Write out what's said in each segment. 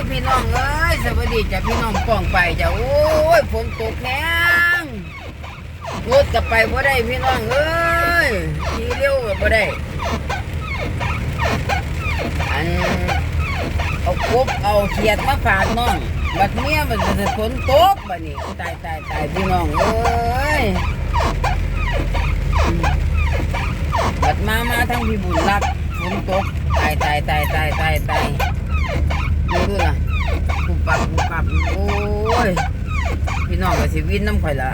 ยพี่น้องเอ้ยสวัสดีจ้ะพี่น้องป้องไปจ้ะโอ้ยฝนตกแห้งรถกับไปบ่ได้พี่น้องเอ้ยขี่เร็วก็บ่ได้อันเอากบเอาเขียดมาฝากน้องบัดเนี้ยมันจะฝนตกบัดนี้ตายตายตายพี่น้องเอ้ยบัดมามาทั้งพี่บุญรับฝนตกตายตายตายตายตายตาย ดูดูนะปุบปับปุบปับโอ้ย พี่น้องก็สิวินน้ำข่อยละ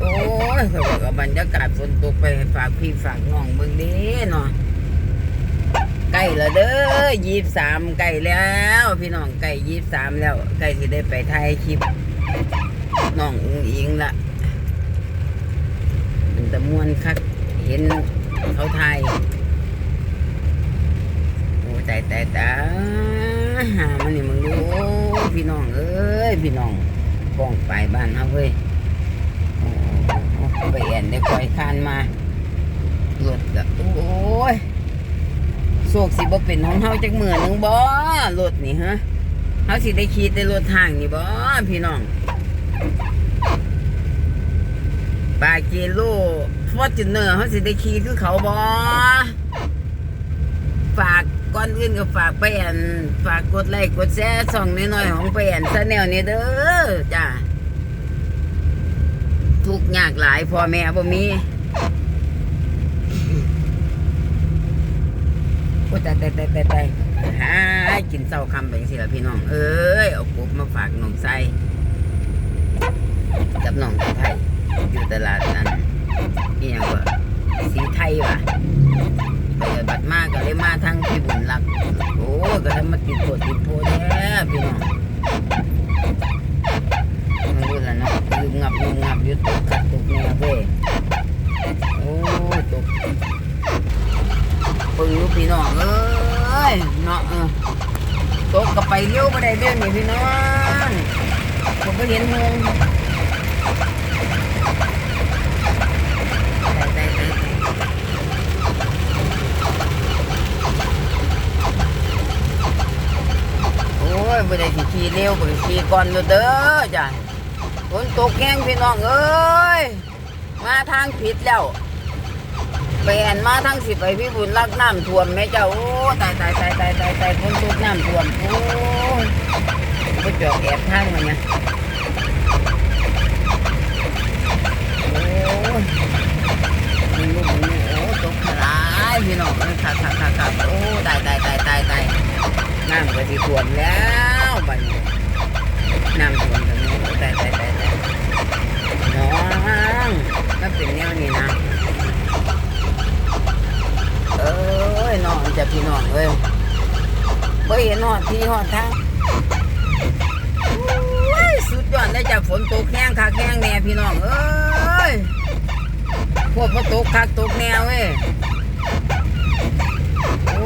โอ้ยเขาบอกว่าบรรยากาศฝนตกไปฝากพี่ฝากน้องเบิ่งเด้เนาะใกล้แล้วเด้อยี่สามใกล้แล้ว พี่น้องใกล้ยี่สามแล้วใกล้ที่ได้ไปถ่ายคลิปน้องอุ้งอิงละมันตะมวนคักเห็นเขาถ่ายโอ้ตายตายตาย หามันนี่มึงรู้พี่น้องเอ้ยพี่น้องป้องไปบ้านเฮาเว้ยไปแอนได้คอยคานมาหลุดละโอ้ยโศกสิบ่เป็นของเฮาจักมือหนึงบ่รถนี่ฮะเฮาสิได้ขี่แต่รถทางนี่บ่พี่น้องปาเกโลฟอร์จูเนอร์เฮาสิได้ขี่คือเขาบ่ฝาก ก่อนอื่นก็ฝากไปอันฝากกดไลค์กดแชร์ช่องน้อยๆของไปอันซะแนวนี้เด้อจ้าทุกยากหลายพ่อแม่บ่มีโอ้แต่แต่แต่แต่แต่หากินเศร้าคำไปสิละพี่น้อง เอ้ยเอากบมาฝากน้องไส้กับน้องไทยอยู่ตลาดนั้นนี่ยังว่าสีไทยวะไปเลยบัดมากก็เลยมาทางพี่บุญรักโอ้ย ก็เลยมาติดโพติดโพดแท้พี่น้องไม่รู้แล้วเนาะลืมงับลืมงับยุตกขัดตกเนี่ยเว้ยโอ้ยตกปึงลูกพี่น้องเอ้ยเนาะเออตกกับไปเลี้ยวไปได้เด้องนี่พี่น้องผมก็เห็นหง ยไม่ได้สิขี่เร็วไปขี่ก่อนเลยเด้อจ้ะฝนตกแห้งพี่น้องเอ้ย มาทางผิดแล้วไปแอนมาทั้งสิไปพี่บุญรักน้ำท่วมแม่เจ้าโอ้ตายตายตายตายตายตายพ้นตกน้ำท่วมโอ้ยไปจอกแอบทางมันเนี่ยโอ้ยมึงลูกมึงนี่โอ้ตกขลายพี่น้องมันขาดขาดขาดขาดโอ้ตายตายตายตายตายน้ำก็สิท่วมแล้วบัดนี้น้ำท่วมกันโอ้ตายตายตายตายน้องมันเป็นแนวนี้นะ เอ้ยนอนจะพี่น้องเอ้ยบ่เห็นอดที่หอดทางโอ้ยสุดยอดได้จากฝนตกแห้งคักแห้งแน่พี่น้องเอ้ยพวกพอตกคักตกแนวเว้ยโอ้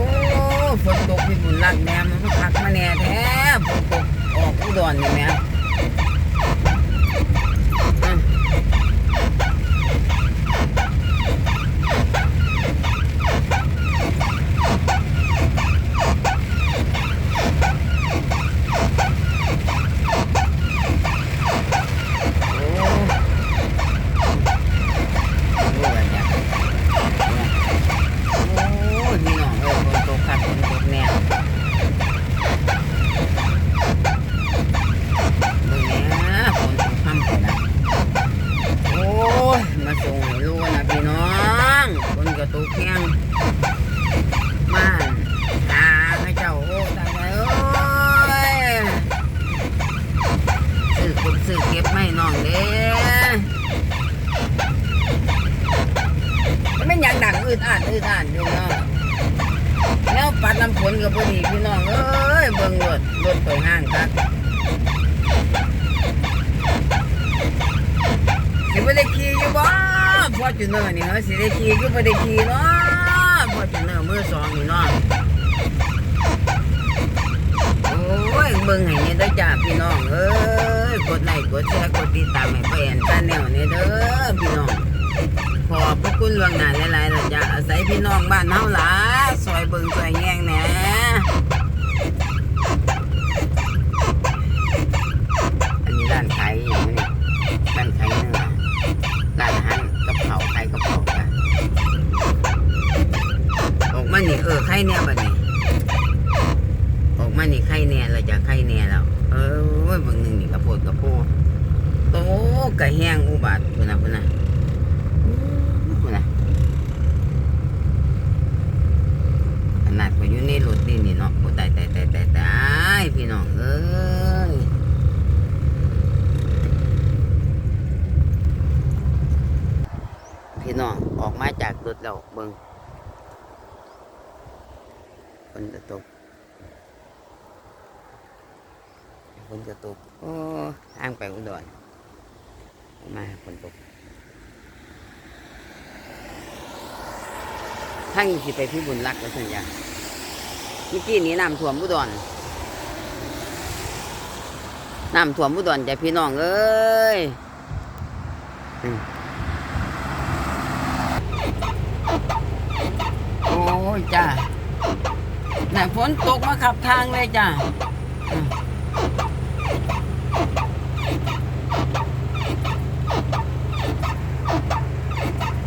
ฝนตกพี่บุญรักแน่มันคักมาแน่แท้ฝนตกออกอุดรนี่แม่ พี่น้องเอ้ยเบิ่งรถรถไปห้างครับสิบ่ได้ขี่อยู่บ่พอจุเนอร์นี่เหรอสิได้ขี่คือบ่ได้ขี่เนาะพอจุเนอร์มือสองนี่เนาะโอ้ยเบิ่งให้นี่เด้อจ้าพี่น้องเอ้ยกดไลค์กดแชร์กดติดตามให้ไปแอนชาแนลเนี่เด้อพี่น้องขอบพระคุณล่วงหน้าหลายๆแล้วจ้าอาศัยพี่น้องบ้านเฮาหลายซอยเบิ่งซอยแย่งแหน่ เนี่ยบัดนี้ออกมานี่ไข่เนี่ยเราจะไข่เนี่ยแล้วเออบางหนึ่งนี่กระโพดกระโพดโอ้กระแห้งอุบาทคุณนะคุณนะคุณนะขนาดก็อยู่ในรถนี่นี่เนาะโอ้ตายตายตายตายตายพี่น้องเอ้ยพี่น้องออกมาจากรถแล้วเบิ่ง นจะตกฝนจะตกโอ้ทางไปอุดรมาฝนตกทางนี้สิไปพี่บุญรักแล้วสัญญาเมื่อกี้นี้น้ำท่วมอุดรน้ำท่วมอุดรจะพี่น้องเอ้ยโอ้ยจ้า น่ะฝนตกมาขับทางเลยจ้าอืม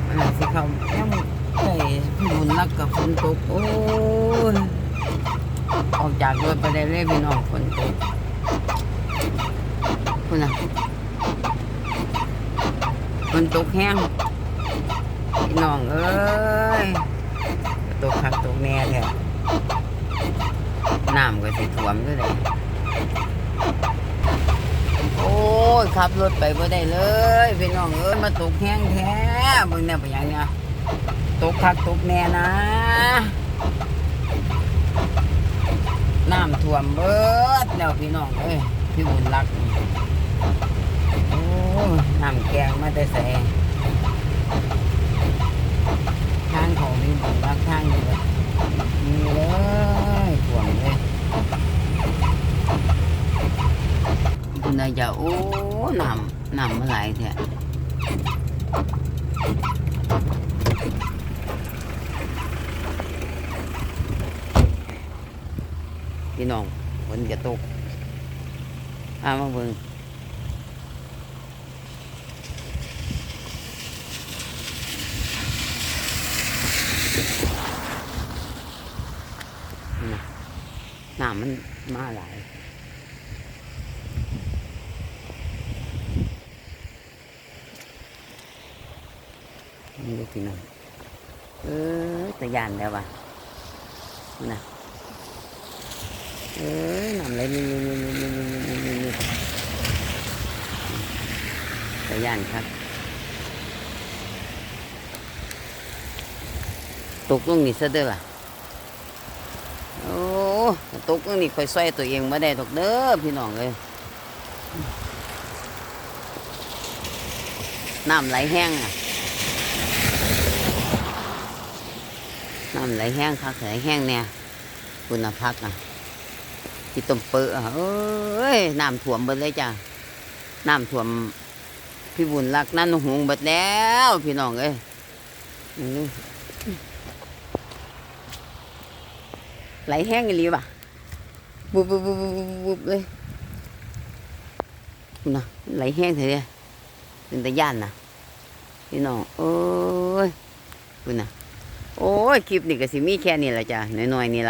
อาสิเขายังใส่พี่บุญรักกับฝนตก โอ้ยออกจากรถไปได้เลยพี่น้องฝนตกคุณน่ะฝนตกแห้งพี่น้องเอ้ยตกคักตกแน่แท้ น้ำก็สิท่วมด้วยเลยโอ้ยขับรถไปบ่ได้เลยพี่น้องเอ้ยมาตกแห้งแท้เบิ่งเนี่ยไปอย่างเนี้ยตกคักตกแน่นะ น้ำท่วมเบิดแล้วพี่น้องเอ้ยพี่บุญรักโอ้น้ำแกงมาแต่ใส่ทางของพี่บุญรักทางนี้มีเลยท่วมเลย คุณนายจะโอ้นำนำมาไหลายแท้พี่น้องฝนจะตกพามาเบิ่งน้ำมันมาหลาย นี่ดูพี่น้องเออตะยานแล้วว่ะน่ะเออนำเลยนี่นี่นี่นี่นี่นี่นี่นี่ตะยานครับตกลงนี่ซะเด้อล่ะโอ้ตกลงนี่ค่อยซอยตัวเองมาได้ดอกเด้อพี่น้องเลยน้ำไหลแห้งอะ น้ำไหลแห้งคักไหลแห้งเนี่ยคุณพักนะที่ต้มเปื้อเอ้ยน้ำท่วมเบิดเลยจ้ะน้ำท่วมพี่บุญรักนั่นหงบิดแล้ว พี่น้องเอ้ยไหลแห้งอีหลีป่ะบุบบุบบุบบุบบุบบุบเลยคุณนะไหลแห้งเถอะเนี่ยเป็นตะย่านนะพี่น้องเอ้ยคุณนะ โอ้ยคลิปนี่ก็สิมีแค่นี้ละจ้ะน้อยๆนี่ละ